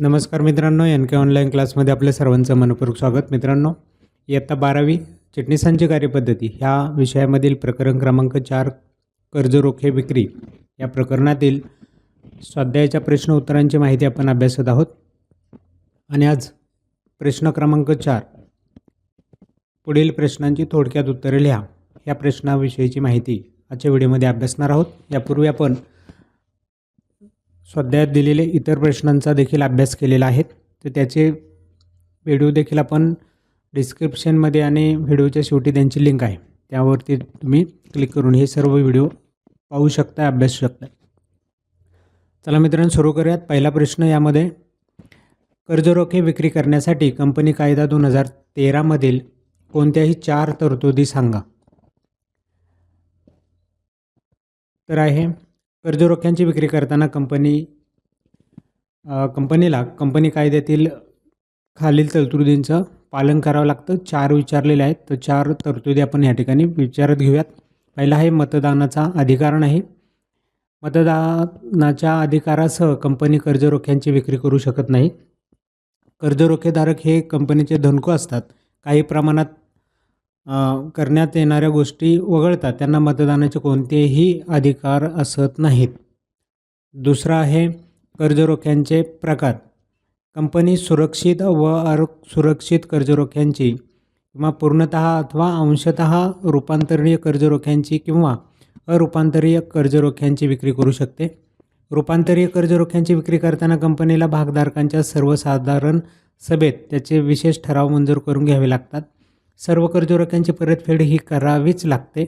नमस्कार मित्रांनो एन के ऑनलाईन क्लासमध्ये आपल्या सर्वांचं मनपूर्वक स्वागत. मित्रांनो इयत्ता बारावी चिटणीसांची कार्यपद्धती ह्या विषयामधील प्रकरण क्रमांक चार कर्ज रोखे विक्री या प्रकरणातील स्वाध्यायाच्या प्रश्न उत्तरांची माहिती आपण अभ्यासत आहोत. आणि आज प्रश्न क्रमांक चार पुढील प्रश्नांची थोडक्यात उत्तरे लिहा. या प्रश्नाविषयीची माहिती आजच्या व्हिडिओमध्ये अभ्यासणार आहोत. यापूर्वी आपण स्वाध्यायात दिलेले इतर प्रश्नांचा देखील अभ्यास केलेला आहे. तर त्याचे व्हिडिओ देखील आपण डिस्क्रिप्शनमध्ये आणि व्हिडिओच्या शेवटी त्यांची लिंक आहे. त्यावरती तुम्ही क्लिक करून हे सर्व व्हिडिओ पाहू शकता अभ्यासू शकता. चला मित्रांनो सुरू करूयात. पहिला प्रश्न यामध्ये कर्जरोखे विक्री करण्यासाठी कंपनी कायदा दोन हजार तेरामधील कोणत्याही चार तरतुदी सांगा. तर आहे कर्जरोख्यांची विक्री करताना कंपनी कंपनीला कंपनी कायद्यातील खालील तरतुदींचं पालन करावं लागतं. चार विचारलेले आहेत. तर चार तरतुदी आपण या ठिकाणी विचारत घेऊयात. पहिला आहे मतदानाचा अधिकार नाही. मतदानाच्या अधिकारासह कंपनी कर्जरोख्यांची विक्री करू शकत नाही. कर्जरोखेधारक हे कंपनीचे धनको असतात. काही प्रमाणात करण्यात येणाऱ्या गोष्टी वगळता त्यांना मतदानाचे कोणतेही अधिकार असत नाहीत. दुसरा आहे कर्जरोख्यांचे प्रकार. कंपनी सुरक्षित व सुरक्षित कर्जरोख्यांची किंवा पूर्णतः अथवा अंशतः रूपांतरणीय कर्जरोख्यांची किंवा अरूपांतरीय कर्जरोख्यांची विक्री करू शकते. रूपांतरीय कर्जरोख्यांची विक्री करताना कंपनीला भागधारकांच्या सर्वसाधारण सभेत त्याचे विशेष ठराव मंजूर करून घ्यावे लागतात. सर्व कर्जरोख्यांची परतफेड ही करावीच लागते.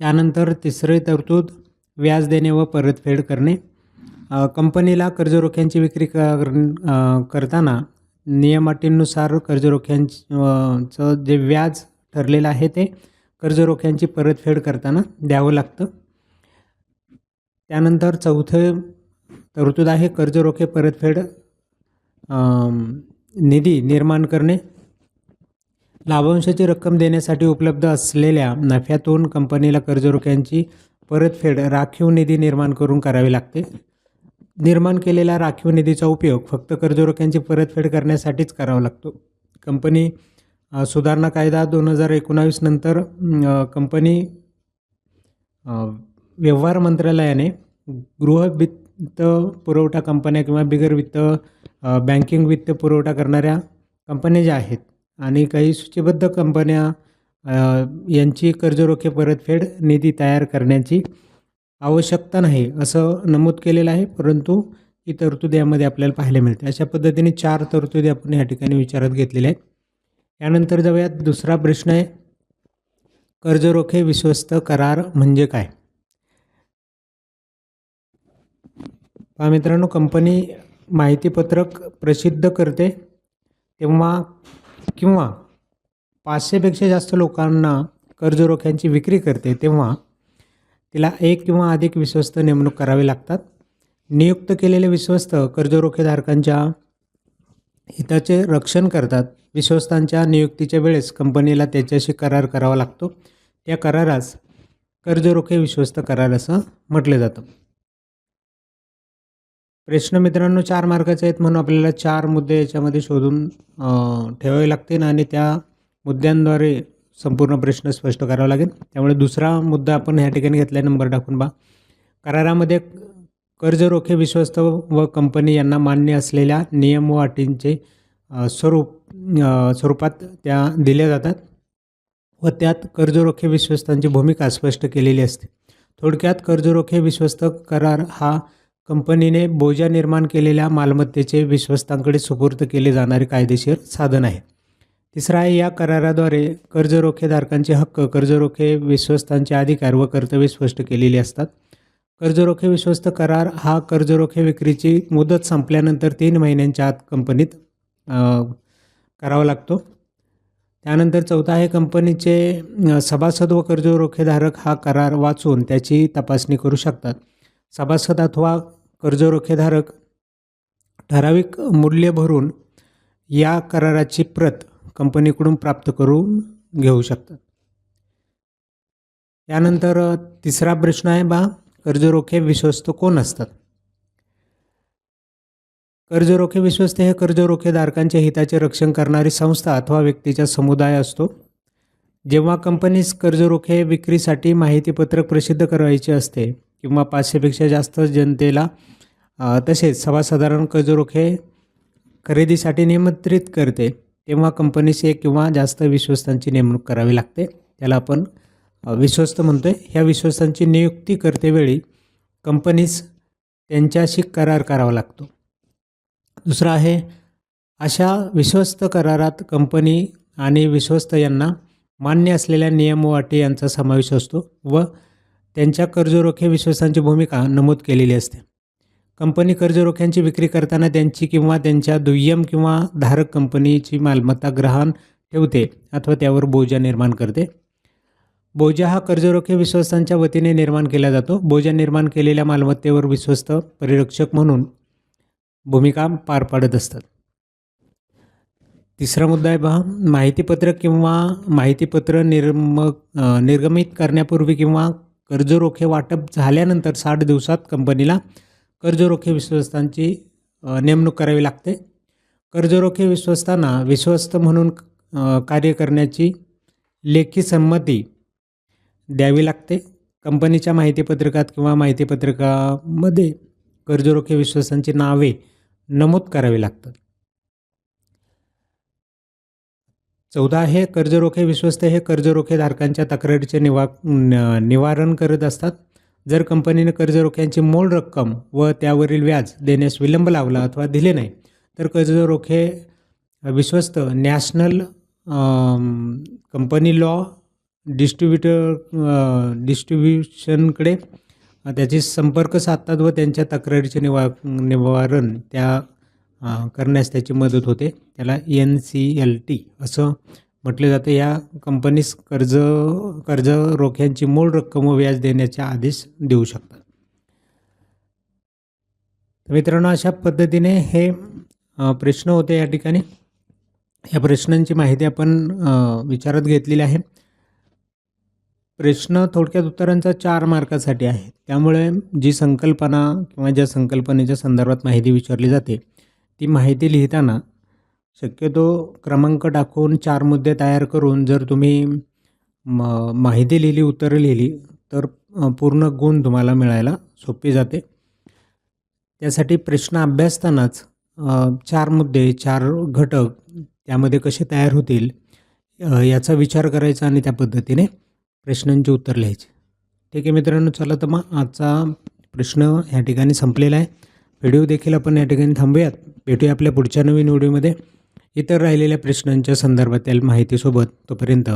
त्यानंतर तिसरी तरतूद व्याज देणे व परतफेड करणे. कंपनीला कर्जरोख्यांची विक्री कर करताना नियमाटींनुसार कर्जरोख्यांचं जे व्याज ठरलेलं आहे ते कर्जरोख्यांची परतफेड करताना द्यावं लागतं. त्यानंतर चौथं तरतूद आहे कर्जरोखे परतफेड निधी निर्माण करणे. लाभांशाची रक्कम देण्यासाठी उपलब्ध असलेल्या नफ्यातून कंपनीला कर्जरोख्यांची परतफेड राखीव निधी निर्माण करून करावी लागते. निर्माण केलेल्या राखीव निधीचा उपयोग फक्त कर्जरोख्यांची परतफेड करण्यासाठीच करावा लागतो. कंपनी सुधारणा कायदा दोन हजार एकोणावीस नंतर कंपनी व्यवहार मंत्रालयाने गृह वित्त पुरवठा कंपन्या किंवा बिगर वित्त बँकिंग वित्त पुरवठा करणाऱ्या कंपन्या ज्या आहेत आणि काही सूचीबद्ध कंपन्या यांची कर्जरोखे परतफेड निधी तयार करण्याची आवश्यकता नाही असं नमूद केलेलं आहे. परंतु ही तरतुदी यामध्ये आपल्याला पाहायला मिळते. अशा पद्धतीने चार तरतुदी आपण या ठिकाणी विचारात घेतलेल्या आहेत. यानंतर जाऊयात. दुसरा प्रश्न आहे कर्जरोखे विश्वस्त करार म्हणजे काय? पहा मित्रांनो कंपनी माहितीपत्रक प्रसिद्ध करते तेव्हा किंवा पाचशेपेक्षा जास्त लोकांना कर्जरोख्यांची विक्री करते तेव्हा तिला एक किंवा अधिक विश्वस्त नेमणूक करावी लागतात. नियुक्त केलेले विश्वस्त कर्जरोखेधारकांच्या हिताचे रक्षण करतात. विश्वस्तांच्या नियुक्तीच्या वेळेस कंपनीला त्याच्याशी करार करावा लागतो. त्या करारास कर्जरोखे विश्वस्त करार असं म्हटलं जातं. प्रश्न मित्रांनो चार मार्काचे आहेत म्हणून आपल्याला चार मुद्दे याच्यामध्ये शोधून ठेवावे लागतील आणि त्या मुद्द्यांद्वारे संपूर्ण प्रश्न स्पष्ट करावा लागेल. त्यामुळे दुसरा मुद्दा आपण ह्या ठिकाणी घेतला आहे नंबर टाकून बा करारामध्ये कर्जरोखे विश्वस्त व कंपनी यांना मान्य असलेल्या नियम व अटींचे स्वरूप स्वरूपात त्या दिल्या जातात व त्यात कर्जरोखे विश्वस्तांची भूमिका स्पष्ट केलेली असते. थोडक्यात कर्जरोखे विश्वस्त करार हा कंपनीने बोजा निर्माण केलेल्या मालमत्तेचे विश्वस्तांकडे सुपूर्द केले जाणारे कायदेशीर साधन आहे. तिसरा आहे या कराराद्वारे कर्जरोखेधारकांचे हक्क कर्जरोखे विश्वस्तांचे अधिकार व कर्तव्य स्पष्ट केलेली असतात. कर्जरोखे विश्वस्त करार हा कर्जरोखे विक्रीची मुदत संपल्यानंतर तीन महिन्यांच्या आत कंपनीत करावा लागतो. त्यानंतर चौथा आहे कंपनीचे सभासद व कर्जरोखेधारक हा करार वाचून त्याची तपासणी करू शकतात. सभासद अथवा कर्जरोखेधारक. ठराविक मूल्य भरून या कराराची प्रत कंपनीकडून प्राप्त करून घेऊ शकतात. यानंतर तिसरा प्रश्न आहे बा कर्जरोखे विश्वस्त कोण असतात? कर्ज रोखे विश्वस्त हे कर्ज रोखेधारकांच्या हिताचे रक्षण करणारी संस्था अथवा व्यक्तीचा समुदाय असतो. जेव्हा कंपनीस कर्ज रोखे विक्रीसाठी माहितीपत्रक प्रसिद्ध करायचे असते किंवा पाचशेपेक्षा जास्त जनतेला तसेच सर्वसाधारण कर्ज रोखे खरेदीसाठी निमंत्रित करते तेव्हा कंपनीचे किंवा जास्त विश्वस्तांची नेमणूक करावी लागते. त्याला आपण विश्वस्त म्हणतो आहे ह्या विश्वस्तांची नियुक्ती करतेवेळी कंपनीस त्यांच्याशी करार करावा लागतो. दुसरं आहे अशा विश्वस्त करारात कंपनी आणि विश्वस्त यांना मान्य असलेल्या नियम व अटी यांचा समावेश असतो व त्यांच्या कर्जरोखे विश्वासांची भूमिका नमूद केलेली असते. कंपनी कर्जरोख्यांची विक्री करताना त्यांची किंवा त्यांच्या दुय्यम किंवा धारक कंपनीची मालमत्ता ग्रहण ठेवते अथवा त्यावर बोजा निर्माण करते. बोजा हा कर्जरोखे विश्वस्तांच्या वतीने निर्माण केला जातो. बोजा निर्माण केलेल्या मालमत्तेवर विश्वस्त परिरक्षक म्हणून भूमिका पार पाडत असतात. तिसरा मुद्दा आहे पहा माहितीपत्रक किंवा माहितीपत्र निर्म निर्गमित करण्यापूर्वी किंवा कर्जरोखे वाटप झाल्यानंतर साठ दिवसात कंपनीला कर्जरोखे विश्वस्तांची नेमणूक करावी लागते. कर्जरोखे विश्वस्तांना विश्वस्त म्हणून कार्य करण्याची लेखी संमती द्यावी लागते. कंपनीच्या माहितीपत्रकात किंवा माहितीपत्रकामध्ये कर्जरोखे विश्वस्तांची नावे नमूद करावी लागतात. चौदा हे कर्जरोखे विश्वस्त हे कर्जरोखेधारकांच्या तक्रारीचे निवा न- निवारण करत असतात. जर कंपनीने कर्जरोख्यांची मूळ रक्कम व त्यावरील व्याज देण्यास विलंब लावला अथवा दिले नाही तर कर्जरोखे विश्वस्त नॅशनल कंपनी लॉ डिस्ट्रीब्युटर डिस्ट्रीब्युशनकडे त्याची संपर्क साधतात व त्यांच्या तक्रारीचे निवा निवारण त्या करण्यास त्याची मदत होते. त्याला एन सी एल टी असं म्हटलं जातं. या कंपनीस कर्ज कर्ज रोख्यांची मूळ रक्कम व व्याज देण्याचे आदेश देऊ शकतात. तर मित्रांनो अशा पद्धतीने हे प्रश्न होते या ठिकाणी. या प्रश्नांची माहिती आपण विचारात घेतलेली आहे. प्रश्न थोडक्यात उत्तरांचा चार मार्कासाठी आहे. त्यामुळे जी संकल्पना किंवा ज्या संकल्पनेच्या संदर्भात माहिती विचारली जाते ती माहिती लिहिताना शक्यतो क्रमांक टाकून चार मुद्दे तयार करून जर तुम्ही म माहिती लिहिली उत्तरं लिहिली तर पूर्ण गुण तुम्हाला मिळायला सोपी जाते. त्यासाठी प्रश्न अभ्यासतानाच चार मुद्दे चार घटक त्यामध्ये कसे तयार होतील याचा विचार करायचा आणि त्या पद्धतीने प्रश्नांची उत्तर लिहायची. ठीक आहे मित्रांनो चला तर मग आजचा प्रश्न ह्या ठिकाणी संपलेला आहे. व्हिडिओ देखील आपण या ठिकाणी थांबूयात. भेटूया आपल्या पुढच्या नवीन व्हिडिओमध्ये. इतर राहिलेल्या प्रश्नांच्या संदर्भातील माहितीसोबत तोपर्यंत